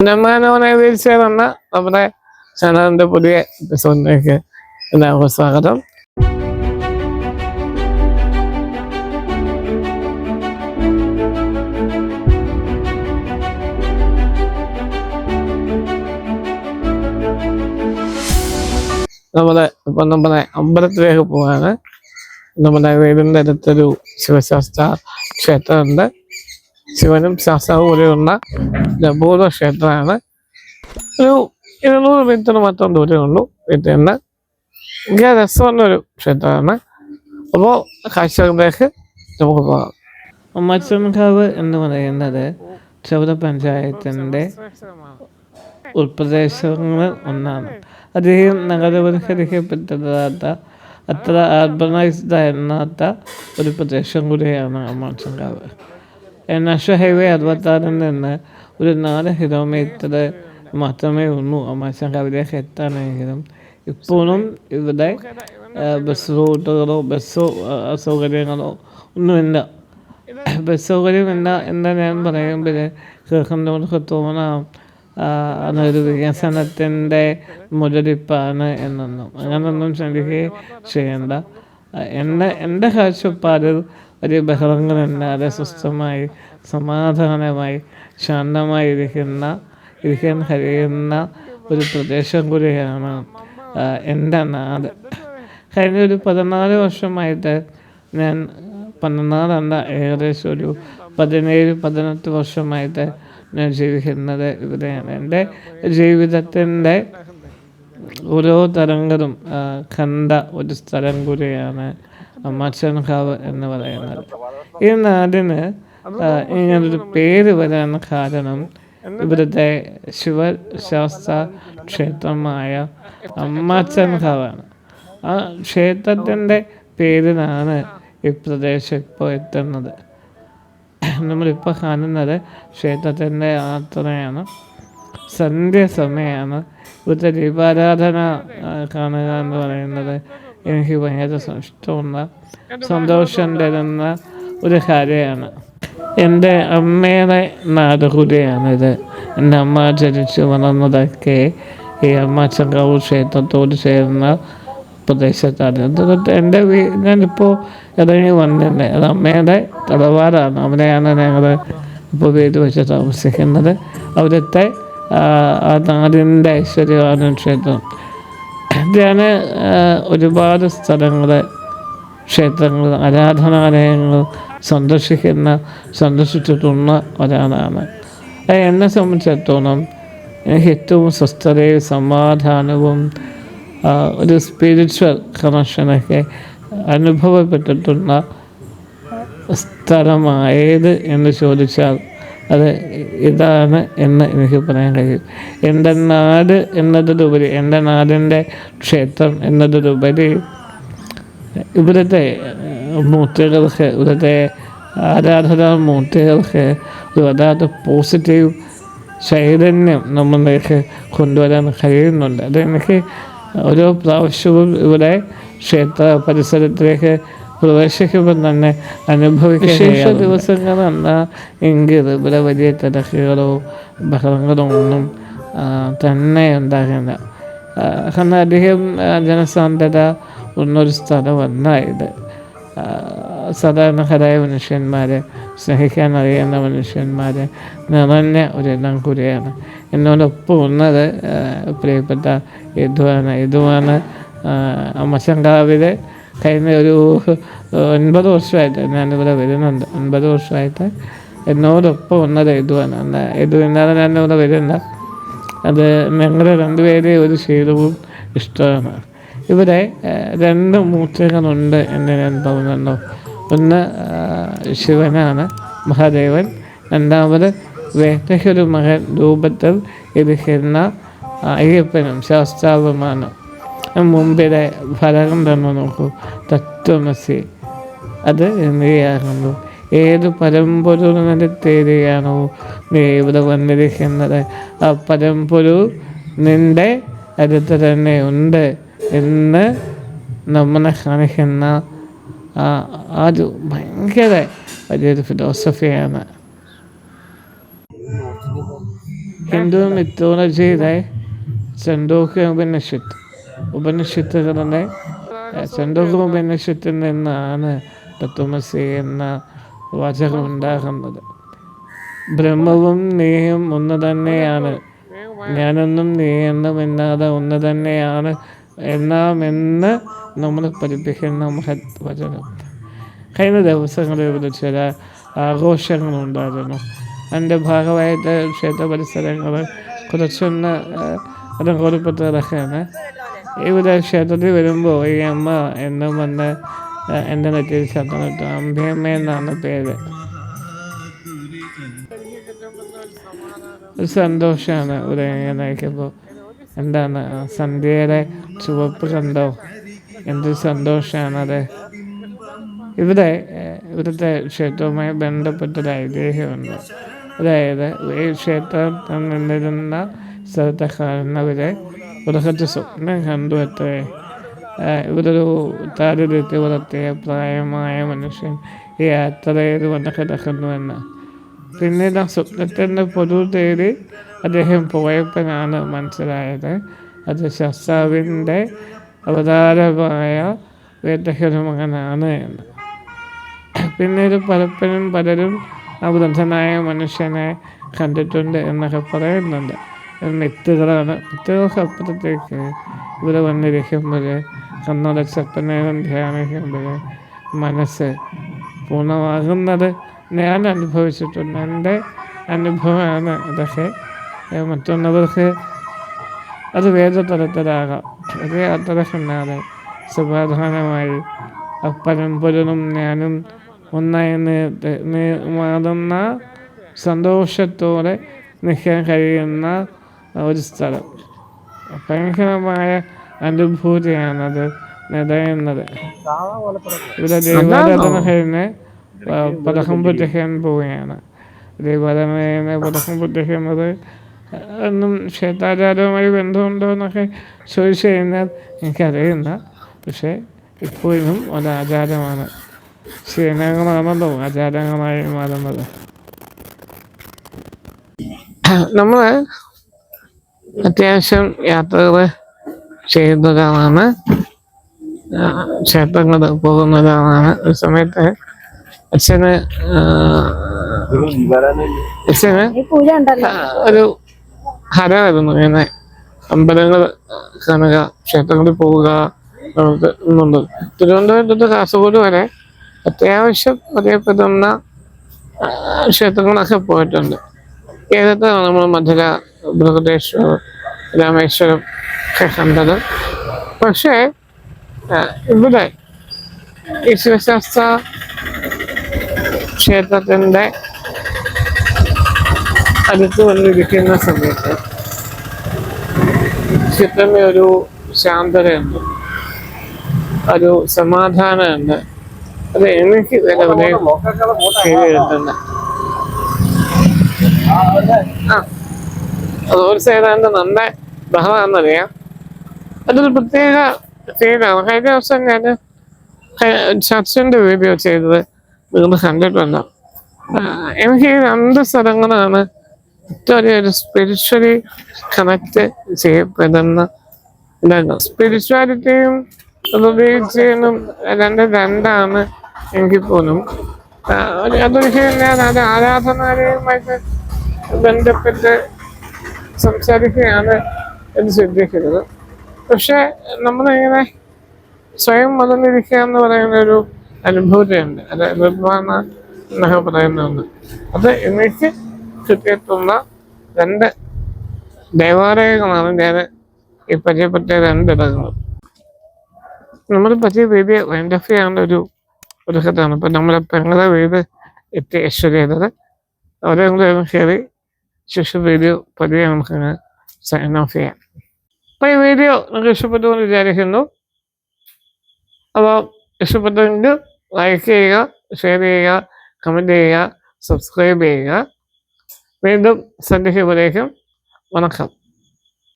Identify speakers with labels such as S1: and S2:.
S1: നമ്മനെ വീഴ്ചയെന്ന നമ്മുടെ ചാനലിന്റെ പുതിയ എപ്പിസോഡിലേക്ക് എല്ലാവർക്കും സ്വാഗതം. നമ്മുടെ ഇപ്പൊ നമ്മുടെ അമ്പലത്തിലേക്ക് പോവാണ്. നമ്മുടെ വീടിന്റെ അടുത്തൊരു ശിവശാസ്ത്ര ക്ഷേത്രമുണ്ട്. ശിവനും ശാസ്താവ് പോലെയുള്ള അപൂർവ ക്ഷേത്രമാണ്. ഒരു ഇരുന്നൂറ് മീറ്റർ മാത്രം ദൂരമുള്ളൂ വീട്ടിൽ നിന്ന്. ഭയങ്കര രസമുള്ളൊരു ക്ഷേത്രമാണ്. അപ്പോൾ കാഴ്ചകളിലേക്ക് നമുക്ക് പോകാം. അമ്മച്ചൻകാവ് എന്ന് പറയുന്നത് ചൗര പഞ്ചായത്തിന്റെ ഉൾപ്രദേശങ്ങളിൽ ഒന്നാണ്. അധികം നഗരവൽക്കരിക്കപ്പെട്ടതാത്ത അത്ര അർബനൈസ്ഡ് ആയിരുന്നാത്ത ഒരു പ്രദേശം കൂടിയാണ് അമ്മച്ചൻകാവ്. നാഷണൽ ഹൈവേ അറുപത്താറിൽ നിന്ന് ഒരു നാല് കിലോമീറ്റർ മാത്രമേ ഉള്ളൂ അമ്മച്ചൻകാവിലേക്ക് എത്താനെങ്കിലും ഇപ്പോഴും ഇവിടെ ബസ് റൂട്ടുകളോ ബസ്സോ ആ, സൗകര്യങ്ങളോ ഒന്നുമില്ല ബസ് സൗകര്യമില്ല എന്ന് ഞാൻ പറയുമ്പോൾ കേൾക്കുന്നവർക്ക് തോന്നാം അതൊരു വികസനത്തിന്റെ മുതലിപ്പാണ് എന്നൊന്നും അങ്ങനൊന്നും ചിന്തിക്കുകയും ചെയ്യേണ്ട എന്റെ എന്റെ കാഴ്ചപ്പാടിൽ വലിയ ബഹളങ്ങളില്ലാതെ സ്വസ്ഥമായി സമാധാനമായി ശാന്തമായി ഇരിക്കുന്ന ഇരിക്കാൻ കഴിയുന്ന ഒരു പ്രദേശം കൂടിയാണ് എന്റെ നാട്. കഴിഞ്ഞ ഒരു പതിനാല് വർഷമായിട്ട് ഞാൻ പതിനാലല്ല ഏകദേശം ഒരു പതിനേഴ് പതിനെട്ട് വർഷമായിട്ട് ഞാൻ ജീവിക്കുന്നത് ഇവിടെയാണ്. എന്റെ ജീവിതത്തിന്റെ ഓരോ തരംഗതും കണ്ട ഒരു സ്ഥലം കൂടിയാണ് മച്ചൻകാവ് എന്ന് പറയുന്നത്. ഈ നാടിന് ഇങ്ങനൊരു പേര് വരാൻ കാരണം ഇവിടുത്തെ ശിവശാസ്ത്ര ക്ഷേത്രമായ മച്ചൻകാവാണ് ആ ക്ഷേത്രത്തിന്റെ പേരിലാണ് ഈ പ്രദേശം ഇപ്പോൾ എത്തുന്നത്. നമ്മളിപ്പോൾ കാണുന്നത് ക്ഷേത്രത്തിന്റെ യാത്രയാണ് സന്ധ്യ സമയമാണ് ഇവിടുത്തെ ദീപാരാധന കാണുക എന്ന് പറയുന്നത് എനിക്ക് ഭയങ്കര ഇഷ്ടമുള്ള സന്തോഷം തരുന്ന ഒരു കാര്യമാണ്. എന്റെ അമ്മയുടെ നാട് കൂടിയാണിത് എന്റെ അമ്മ ജനിച്ചു വളർന്നതൊക്കെ ഈ അമ്മാച്ചങ്കാവ് ക്ഷേത്രത്തോട് ചേർന്ന പ്രദേശത്താണ്. എന്നിട്ട് എന്റെ വീ ഞാനിപ്പോൾ ഇറങ്ങി വന്നിട്ടുണ്ട്. അത് അമ്മയുടെ തറവാടാണ് അവിടെയാണ് ഞങ്ങൾ ഇപ്പോൾ വീട് വെച്ച് താമസിക്കുന്നത്. അവിടുത്തെ നാടിന്റെ ഐശ്വര്യമാണ് ക്ഷേത്രം. ഞാൻ ഒരുപാട് സ്ഥലങ്ങൾ ക്ഷേത്രങ്ങൾ ആരാധനാലയങ്ങൾ സന്ദർശിക്കുന്ന സന്ദർശിച്ചിട്ടുള്ള ഒരാളാണ്. എന്നെ സംബന്ധിച്ചിടത്തോളം എനിക്ക് ഏറ്റവും സ്വസ്ഥതയും സമാധാനവും ഒരു സ്പിരിച്വൽ കണക്ഷനൊക്കെ അനുഭവപ്പെട്ടിട്ടുള്ള സ്ഥലമായത് എന്ന് ചോദിച്ചാൽ അത് ഇതാണ് എന്ന് എനിക്ക് പറയാൻ കഴിയും. എന്റെ നാട് എന്നതിലുപരി എന്റെ നാടിന്റെ ക്ഷേത്രം എന്നതിലുപരി ഇവിടുത്തെ മൂർത്തികൾക്ക് ഇവിടുത്തെ ആരാധനാ മൂർത്തികൾക്ക് ഒരു വല്ലാത്ത പോസിറ്റീവ് ചൈതന്യം നമ്മളിലേക്ക് കൊണ്ടുവരാൻ കഴിയുന്നുണ്ട്. അതെനിക്ക് ഓരോ പ്രാവശ്യവും ഇവിടെ ക്ഷേത്ര പരിസരത്തിലേക്ക് പ്രവേശിക്കുമ്പോൾ തന്നെ അനുഭവിക്കുക വിശേഷ ദിവസങ്ങളല്ല എങ്കിൽ ഇവിടെ വലിയ തിരക്കുകളോ ബഹളങ്ങളോ ഒന്നും തന്നെ ഉണ്ടാകില്ല കാരണം അധികം ജനസാന്ദ്രത ഉള്ളൊരു സ്ഥലമല്ല ഇത്. സാധാരണക്കാരായ മനുഷ്യന്മാരെ സ്നേഹിക്കാൻ അറിയുന്ന മനുഷ്യന്മാരെ നിറഞ്ഞ ഒരിടം കൂടിയാണ്. എന്നോടൊപ്പം ഉള്ളത് പ്രിയപ്പെട്ട യദുവാണ് യദുവാണ് അമ്മശങ്കാവിൽ കഴിഞ്ഞ ഒരു ഒൻപത് വർഷമായിട്ട് ഞാനിവിടെ വരുന്നുണ്ട്. ഒൻപത് വർഷമായിട്ട് എന്നോടൊപ്പം ഒന്നത് യദു ഇല്ലാതെ ഞാനിവിടെ വരുന്നില്ല അത് ഞങ്ങളുടെ രണ്ടുപേരെ ഒരു ശീലവും ഇഷ്ടമാണ്. ഇവിടെ രണ്ട് മൂർത്തികളുണ്ട് എന്ന് ഞാൻ തോന്നുന്നു ഒന്ന് ശിവനാണ് മഹാദേവൻ. രണ്ടാമത് വേട്ടയ്ക്കൊരു മകൻ രൂപത്തിൽ ഇരിക്കുന്ന അയ്യപ്പനും ശാസ്താവുമാണ്. മുമ്പിലെ ഫലകം തന്നെ നോക്കൂ. തത്വമസി. അത് എന്തിയാകുന്നു ഏത് പരമ്പൊരുളിനെ തേടുകയാണോ നീ ഇവിടെ വന്നിരിക്കുന്നത്. ആ പരമ്പൊരു നിന്റെ അടുത്ത് തന്നെ ഉണ്ട് എന്ന് നമ്മളെ കാണിക്കുന്ന ആ ഒരു ഭയങ്കര വലിയൊരു ഫിലോസഫിയാണ് ഹിന്ദു മിത്തോളജിയിലെ ചന്തോക്യ ഉപനിഷത്ത്. ഉപനിഷത്തുകളുടെ ഉപനിഷത്തിൽ നിന്നാണ് തത്വമസി എന്ന വാചകം ഉണ്ടാകുന്നത്. ബ്രഹ്മവും നീയും ഒന്ന് തന്നെയാണ്. ഞാനൊന്നും നീ എന്നും എന്നാതെ ഒന്ന് തന്നെയാണ്. എന്നാമെന്ന് നമ്മൾ പഠിപ്പിക്കുന്ന മഹത് വചനം. കഴിഞ്ഞ ദിവസങ്ങളിൽ ഇവിടെ ചില ആഘോഷങ്ങളുണ്ടായിരുന്നു. അതിന്റെ ഭാഗമായിട്ട് ക്ഷേത്ര പരിസരങ്ങൾ കുറച്ചൊന്ന് അലങ്കോലപ്പെട്ട് കിടക്കുകയാണ് ഇവിടെ ക്ഷേത്രത്തിൽ വരുമ്പോൾ ഈ അമ്മ എന്നും വന്ന് എന്റെ നെറ്റിയിൽ കിട്ടും അമ്പിയമ്മ എന്നാണ് പേര്. ഒരു സന്തോഷമാണ് ഇവിടെ നയിക്കുമ്പോൾ എന്താണ്? സന്ധ്യയുടെ ചുവപ്പ് കണ്ടോ എന്ത് സന്തോഷമാണത് ഇവിടെ ഇവിടുത്തെ ക്ഷേത്രവുമായി ബന്ധപ്പെട്ടൊരു ഐതിഹ്യമുണ്ട് അതായത് ഈ ക്ഷേത്രം നിന്നിരുന്ന സ്ഥലത്തെ കാണുന്നവരെ ബൃഹത്ത് സ്വപ്നം കണ്ടു അത്രേ ഏഹ്, ഇവരൊരു താരതൃത്തി വളർത്തിയ പ്രായമായ മനുഷ്യൻ ഈ യാത്രയിൽ വന്ന് കിടക്കുന്നുവെന്ന്. പിന്നീട് ആ സ്വപ്നത്തിന്റെ പൊതു തേടി അദ്ദേഹം പോയപ്പോഴാണ് മനസ്സിലായത്. അത് ശസ്താവിന്റെ അവതാരമായ വേദഹര മകനാണ് എന്ന്. പിന്നീട് പലപ്പോഴും പലരും ആ വൃദ്ധനായ മനുഷ്യനെ കണ്ടിട്ടുണ്ട് എന്നൊക്കെ പറയുന്നുണ്ട്. അത് മിത്തുകളാണ്. മിത്തുകൾക്ക് അപ്പുറത്തേക്ക് ഇവിടെ വന്നിരിക്കുമ്പോൾ കണ്ണടച്ചപ്പം നേരം ധ്യാനിക്കുമ്പോൾ മനസ്സ് പൂർണമാകുന്നത് ഞാൻ അനുഭവിച്ചിട്ടുണ്ട്. എന്റെ അനുഭവമാണ് അതൊക്കെ. മറ്റുള്ളവർക്ക് അത് വേറെ തരത്തിലാകാം. യാത്ര കണ്ണാതെ സമാധാനമായി അപ്പനും പൊരുളും ഞാനും ഒന്നായി മാറുന്ന സന്തോഷത്തോടെ നിൽക്കാൻ കഴിയുന്ന ഒരു സ്ഥലം. ഭയങ്കരമായ അനുഭൂതിയാണത് നിറയുന്നത് ഇവിടെ ദൈവാരാധന കഴിഞ്ഞ് പടക്കം പൊട്ടിക്കാൻ പോവുകയാണ്. ദൈവാരാധന കഴിഞ്ഞ് പടക്കം പൊട്ടിക്കുന്നത് ഒന്നും ക്ഷേത്രാചാരവുമായി ബന്ധമുണ്ടോ എന്നൊക്കെ ചോദിച്ചു കഴിഞ്ഞാൽ എനിക്കറിയില്ല. പക്ഷേ ഇപ്പോഴും ഒരാചാരമാണ്. ശീലങ്ങളാണല്ലോ ആചാരങ്ങളായി മാറുന്നത്. നമ്മൾ അത്യാവശ്യം യാത്രകൾ ചെയ്യുന്ന ഒരാളാണ് ക്ഷേത്രങ്ങൾ പോകുന്ന ഒരാളാണ് ഒരു സമയത്ത് അച്ഛന് അച്ഛന് ഒരു ഹരമായിരുന്നു. ഇങ്ങനെ അമ്പലങ്ങൾ കാണുക ക്ഷേത്രങ്ങളിൽ പോവുക എന്നുണ്ട് തിരുവനന്തപുരം തൊട്ട് കാസർഗോഡ് വരെ അത്യാവശ്യം അറിയപ്പെടുന്ന ക്ഷേത്രങ്ങളൊക്കെ പോയിട്ടുണ്ട്. കേരളത്തിലാണ് നമ്മൾ മധുര ബൃഹദേശ്വർ രാമേശ്വരം ഒക്കെ കണ്ടത്. പക്ഷേ ഇവിടെ ഈ ശിവശാസ്ത്ര ക്ഷേത്രത്തിന്റെ അടുത്ത് വന്നിരിക്കുന്ന സമയത്ത് ചിത്രമേ ഒരു ശാന്തതയുണ്ട് ഒരു സമാധാനമുണ്ട് അത് എനിക്ക് വില ഫീൽ ചെയ്തിട്ടുണ്ട് ആ റോഡ് സൈഡാണ്ട് നല്ല ബഹളാണെന്നറിയാം അതൊരു പ്രത്യേക ഫീലാണ് കഴിഞ്ഞ ദിവസം ഞാൻ ചർച്ചിന്റെ വീഡിയോ ചെയ്തത്. നിങ്ങൾ കണ്ടിട്ടുണ്ട്? എനിക്ക് രണ്ട് സ്ഥലങ്ങളാണ് ഒരു സ്പിരിച്വലി കണക്ട് ചെയ്യപ്പെടുന്ന സ്പിരിച്വാലിറ്റിയും റിലീജിയനും രണ്ട് രണ്ടാണ് എനിക്ക് പോലും. അതൊരിക്കലും ഞാൻ അത് ആരാധനാലയവുമായിട്ട് ബന്ധപ്പെട്ട് സംസാരിക്കുകയാണ് എന്ന് ചിന്തിക്കുന്നത് പക്ഷേ നമ്മളിങ്ങനെ സ്വയം മറന്നിരിക്കുക എന്ന് പറയുന്ന ഒരു അനുഭൂതിയുണ്ട്. അത് നിർമ്മാണ എന്നൊക്കെ പറയുന്നുണ്ട്. അത് എനിക്ക് കിട്ടിയിട്ടുള്ള രണ്ട് ദേവാലയങ്ങളാണ് ഞാൻ ഈ പരിചയപ്പെട്ട രണ്ടിടങ്ങൾ നമ്മൾ പറ്റിയ വീതി വൈൻഡ് ചെയ്യാനുള്ള ഒരു ഒരു കഥയാണ് ഇപ്പം നമ്മളെ പെങ്ങളെ വീട് എത്തി ചെയ്തത് അവരെ കൂടെ കയറി ശേഷം വീഡിയോ പതിയെ നമുക്ക് സൈൻ ഓഫ് ചെയ്യാം. അപ്പോൾ ഈ വീഡിയോ നിങ്ങൾക്ക് ഇഷ്ടപ്പെട്ടു എന്ന് വിചാരിക്കുന്നു. അപ്പോൾ ഇഷ്ടപ്പെട്ടെങ്കിൽ ലൈക്ക് ചെയ്യുക ഷെയർ ചെയ്യുക കമന്റ് ചെയ്യുക സബ്സ്ക്രൈബ് ചെയ്യുക. വീണ്ടും സന്ധ്യയ്ക്ക് വണക്കം.